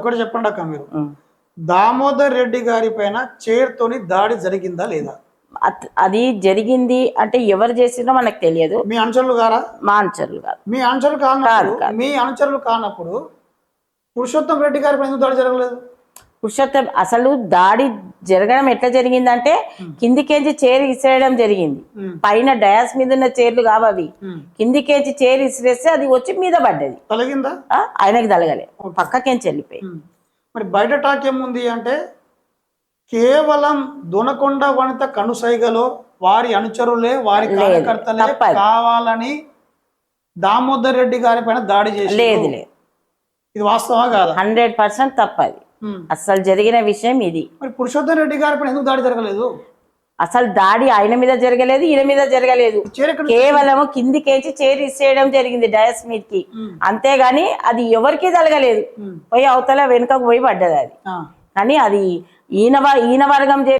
ఒకటి చెప్పండి అక్క మీరు. దామోదర్ రెడ్డి గారి పైన చేరుతోని దాడి జరిగిందా లేదా? అది జరిగింది అంటే ఎవరు చేసినో మనకు తెలియదు. మీ అనుచరులు గారా? మా అనుచరులు కాదు. మీ అనుచరులు కానప్పుడు మీ అనుచరులు కానప్పుడు పురుషోత్తం రెడ్డి గారి పైన దాడి జరగలేదు? పురుషోత్తం అసలు దాడి జరగడం ఎట్లా జరిగిందంటే కిందికేంచి చైర్ ఇసిరేయడం జరిగింది. పైన డయాస్ మీద ఉన్న చైర్లు కావవి ఉమ్. కిందికేంచి చైర్ ఇసిరేస్తే అది వచ్చి మీద పడ్డది. తొలగిందా? ఆ, ఆయనకి తలగలే. పక్కకేంచి వెళ్ళిపోయి. ఉమ్. మరి బయట టాక్ ఏముంది అంటే కేవలం దొనకొండ వనిత కనుసైగలో వారి అనుచరులే వారి కార్యకర్తలే. కావాలని దామోదర్ రెడ్డి గారి పైన దాడి చేసి లేదు లేదు. ఇది వాస్తవా కాదా? హండ్రెడ్ పర్సెంట్ తప్పది. అసలు జరిగిన విషయం ఇది. మరి పురుషోత్తం రెడ్డి గారి ఎందుకు దాడి జరగలేదు? అసలు దాడి ఆయన మీద జరగలేదు ఈయన మీద జరగలేదు. కేవలం కిందికేంచి చైర్ ఇసేయడం జరిగింది డయాస్ మీదకి అంతేగాని అది ఎవరికి తలగలేదు ఉమ్. పోయి అవతల వెనుకకు పోయి పడ్డది అది. కానీ అది ఈయన ఈయన వర్గం